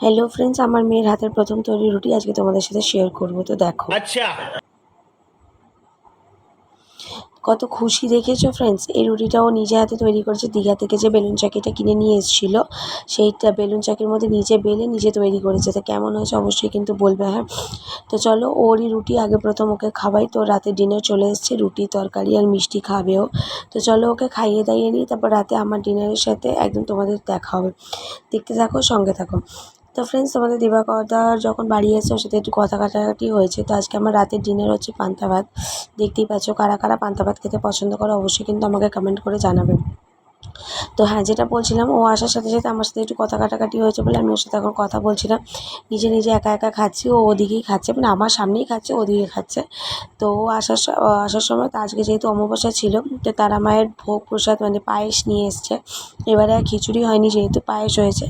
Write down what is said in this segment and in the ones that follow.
Hello friends আমার মেয়ের হাতের প্রথম তৈরি রুটি আজকে তোমাদের সাথে শেয়ার করব তো দেখো। আচ্ছা। কত খুশি দেখেছ ফ্রেন্ডস এই রুটিটাও নিজে হাতে তৈরি করেছে দীঘা থেকে যে বেলুন চাকিটা কিনে নিয়ে এসেছিল সেইটা বেলুন চাকির মধ্যে নিজে বেলে নিজে তৈরি করেছে। তা কেমন হয়েছে অবশ্যই কিন্তু বলবে হ্যাঁ? তো চলো ওরই রুটি আগে প্রথম ওকে খাওয়াই তো রাতে ডিনার চলে এসছে রুটি তরকারি আর মিষ্টি খাবেও। তো চলো ওকে খাইয়ে দাইয়ে নিই তারপর রাতে আমার ডিনারের সাথে একদম তোমাদের দেখা হবে। দেখতে থাকো সঙ্গে থাকো। তো ফ্রেন্ডস তোমাদের দিবাকরদার যখন বাড়ি এসে ওর সাথে একটু কথা কাটাকাটি হয়েছে। তো আজকে আমার রাতের ডিনার হচ্ছে পান্তা ভাত। দেখতেই পাচ্ছ কারা কারা পান্তা ভাত খেতে পছন্দ করে, অবশ্যই কিন্তু আমাকে কমেন্ট করে জানাবে। তো হ্যাঁ যেটা বলছিলাম, ও আসার সাথে সাথে আমার সাথে একটু কথা কাটাকাটি হয়েছে বলে আমি ওর সাথে এখন কথা বলছিলাম। নিজে নিজে একা একা খাচ্ছি, ও ওদিকেই খাচ্ছে মানে আমার সামনেই খাচ্ছে ওদিকে খাচ্ছে। তো ও আসার আসার সময় তো আজকে যেহেতু অমাবস্যা ছিল, তো তারা মায়ের ভোগ প্রসাদ মানে পায়েস নিয়ে এসছে। এবারে আর খিচুড়ি হয়নি যেহেতু পায়েস হয়েছে।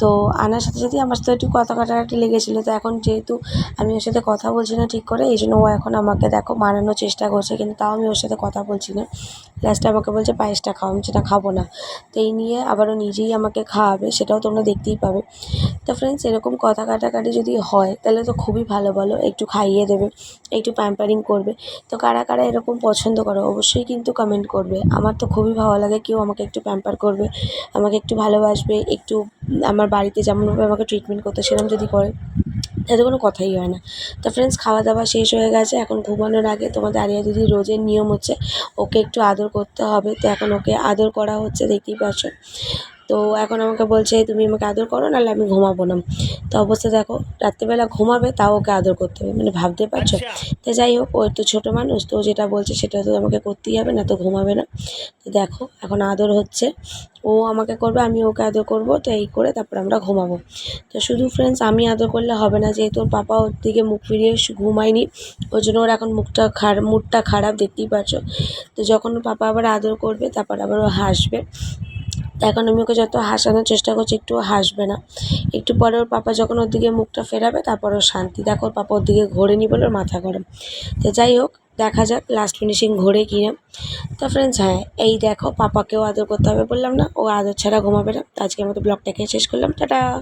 তো আনার সাথে সাথে আমার সাথে একটু কথা কাটাকাটি লেগেছিলো। তো এখন যেহেতু আমি ওর সাথে কথা বলছি না ঠিক করে, এই জন্য ও এখন আমাকে দেখো মানানোর চেষ্টা করছে, কিন্তু তাও আমি ওর সাথে কথা বলছি না। লাস্টে আমাকে বলছে, পায়েসটা খাও। আমি সেটা খাব না। তো এই নিয়ে আবারও নিজেই আমাকে খাওয়াবে, সেটাও তোমরা দেখতেই পাবে। তো ফ্রেন্ডস এরকম কথা কাটাকাটি যদি হয়, তাহলে তো খুবই ভালো বলো। একটু খাইয়ে দেবে, একটু প্যাম্পারিং করবে। তো কারা কারা এরকম পছন্দ করো, অবশ্যই কিন্তু কমেন্ট করবে। আমার তো খুবই ভালো লাগে, কেউ আমাকে একটু প্যাম্পার করবে, আমাকে একটু ভালোবাসবে, একটু আমার বাড়িতে যেমনভাবে আমাকে ট্রিটমেন্ট করতো সেরকম যদি করে। তাতে কোনো কথাই হয় না। তো ফ্রেন্ডস খাওয়া দাওয়া শেষ হয়ে গেছে, এখন ঘুমানোর আগে তোমাদের আরিয়া দিদি রোজের নিয়ম হচ্ছে, ওকে একটু আদর করতে হবে। তো এখন ওকে আদর করা হচ্ছে, দেখতেই পাচ্ছ। তো এখন আমাকে বলছে তুমি আমাকে আদর করো নাহলে আমি ঘুমাবো না। তো অবস্থা দেখো রাত্রিবেলা ঘুমাবে তাও ওকে আদর করতে হবে মানে ভাবতে পারছ? আচ্ছা। তো যাই হোক ওই তো ছোটো মানুষ তো যেটা বলছে সেটা তো আমাকে করতেই হবে না তো ঘুমাবে না। তো দেখো এখন আদর হচ্ছে ও আমাকে করবে আমি ওকে আদর করব তো এই করে তারপর আমরা ঘুমাবো। তো শুধু ফ্রেন্ডস আমি আদর করলে হবে না যেহেতু ওর পাপা ওর দিকে মুখ ফিরিয়ে ঘুমায়নি ওই জন্য ওর এখন মুখটা খারাপ মুডটা খারাপ দেখতেই পারছ? তো যখন পাপা আবার আদর করবে তারপর আবার ও হাসবে। এখন আমি ওকে যত হাসানোর চেষ্টা করছি, একটু হাসবে না। একটু পরে ওর পাপা যখন ওর দিকে মুখটা ফেরাবে, তারপর ওর শান্তি। দেখো, ওর পাপা ওর দিকে ঘোরে ঘোরেনি বলে ওর মাথা গরম। তো যাই হোক, দেখা যাক লাস্ট ফিনিশিং ঘোরে কিনা। তো ফ্রেন্ডস হ্যাঁ এই দেখো, পাপাকেও আদর করতে হবে বললাম না, ও আদর ছাড়া ঘুমাবে না। আজকে আমাদের ব্লগটাকে শেষ করলাম। টাটা!